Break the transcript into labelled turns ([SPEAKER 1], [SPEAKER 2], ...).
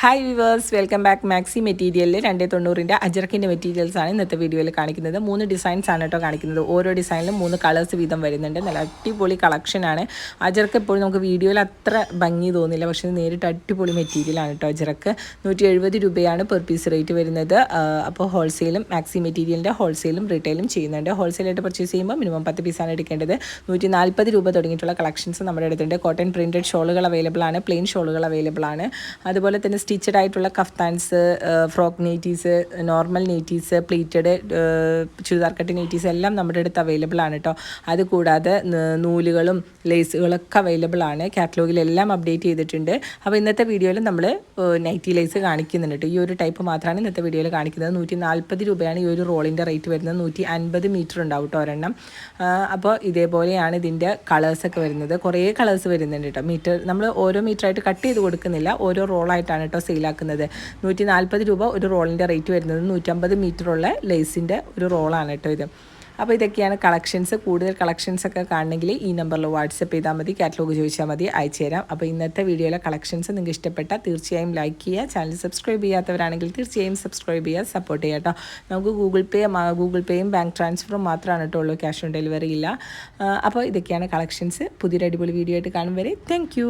[SPEAKER 1] Hi viewers welcome back maxi മെറ്റീരിയലിൽ രണ്ടേ തൊണ്ണൂറിന്റെ അജറക്കിന്റെ materials ആണ് ഇന്നത്തെ വീഡിയോയിൽ കാണിക്കുന്നത്. മൂന്ന് ഡിസൈൻസ് ആണ് കേട്ടോ കാണിക്കുന്നത്. ഓരോ ഡിസൈനിലും മൂന്ന് കളേഴ്സ് വീതം വരുന്നുണ്ട്. നല്ല അടിപൊളി കളക്ഷനാണ് അജർക്ക് എപ്പോഴും നമുക്ക് വീഡിയോയിൽ അത്ര ഭംഗി തോന്നില്ല. പക്ഷേ നേരിട്ട് അടിപൊളി മെറ്റീരിയലാണ് കേട്ടോ അജറക്ക് നൂറ്റി എഴുപത് രൂപയാണ് പെർ പീസ് റേറ്റ് വരുന്നത്. അപ്പോൾ ഹോൾസെയിലും മാക്സി മെറ്റീരിയലിന്റെ ഹോൾസെയിലും റീറ്റെയിലും ചെയ്യുന്നുണ്ട്. ഹോൾസെയിലായിട്ട് പർച്ചേസ് ചെയ്യുമ്പോൾ മിനിമം പത്ത് പീസാണ് എടുക്കേണ്ടത്. നൂറ്റി നാൽപ്പത് രൂപ തുടങ്ങിയിട്ടുള്ള കളക്ഷൻസ് നമ്മുടെ അടുത്തുണ്ട്. കോട്ടൺ പ്രിന്റഡ് ഷോളുകൾ അവൈലബിൾ ആണ്. പ്ലെയിൻ ഷോളുകൾ അവൈലബിൾ ആണ്. അതുപോലെ തന്നെ സ്റ്റിച്ചഡ് ആയിട്ടുള്ള kaftans frock nighties normal nighties pleated churidar cut nighties എല്ലാം നമ്മുടെ അടുത്ത് അവൈലബിൾ ആണ് കേട്ടോ അതുകൂടാതെ നൂലുകളും ലേസുകളൊക്കെ അവൈലബിൾ ആണ്. കാറ്റലോഗിലെല്ലാം അപ്ഡേറ്റ് ചെയ്തിട്ടുണ്ട്. അപ്പോൾ ഇന്നത്തെ വീഡിയോയിൽ നമ്മൾ നൈറ്റി ലേസ് കാണിക്കുന്നുണ്ട് കേട്ടോ ഈ ഒരു ടൈപ്പ് മാത്രമാണ് ഇന്നത്തെ വീഡിയോയിൽ കാണിക്കുന്നത്. നൂറ്റി നാൽപ്പത് രൂപയാണ് ഈ ഒരു റോളിന്റെ റേറ്റ് വരുന്നത്. നൂറ്റി അൻപത് മീറ്റർ ഉണ്ടാവും കേട്ടോ ഒരെണ്ണം. അപ്പോൾ ഇതേപോലെയാണ് ഇതിന്റെ കളേഴ്സൊക്കെ വരുന്നത്. കുറേ കളേഴ്സ് വരുന്നുണ്ട് കേട്ടോ മീറ്റർ നമ്മൾ ഓരോ മീറ്ററായിട്ട് കട്ട് ചെയ്ത് കൊടുക്കുന്നില്ല. ഓരോ റോളായിട്ടാണ് സെയിലാക്കുന്നത്. നൂറ്റി നാൽപ്പത് രൂപ ഒരു റോളിന്റെ റേറ്റ് വരുന്നത്. നൂറ്റമ്പത് മീറ്ററുള്ള ലേസിന്റെ ഒരു റോളാണ് കേട്ടോ ഇത്. അപ്പോൾ ഇതൊക്കെയാണ് കളക്ഷൻസ്. കൂടുതൽ കളക്ഷൻസ് ഒക്കെ കാണണമെങ്കിൽ ഈ നമ്പറിൽ വാട്സപ്പ് ചെയ്താൽ മതി കാറ്റലോഗ് ചോദിച്ചാൽ മതി അയച്ചു തരാം. അപ്പോൾ ഇന്നത്തെ വീഡിയോയിലെ കളക്ഷൻസ് നിങ്ങൾക്ക് ഇഷ്ടപ്പെട്ടാൽ തീർച്ചയായും ലൈക്ക് ചെയ്യുക ചാനൽ സബ്സ്ക്രൈബ് ചെയ്യാത്തവരാണെങ്കിൽ തീർച്ചയായും സബ്സ്ക്രൈബ് ചെയ്യുക സപ്പോർട്ട് ചെയ്യുക കേട്ടോ. നമുക്ക് ഗൂഗിൾ പേ ഗൂഗിൾ പേയും ബാങ്ക് ട്രാൻസ്ഫറും മാത്രമാണ് കേട്ടോ ഉള്ളൂ ക്യാഷ് ഓൺ ഡെലിവറി ഇല്ല. അപ്പോൾ ഇതൊക്കെയാണ് കളക്ഷൻസ്. പുതിയൊരു അടിപൊളി വീഡിയോ ആയിട്ട് കാണും വരെ. താങ്ക്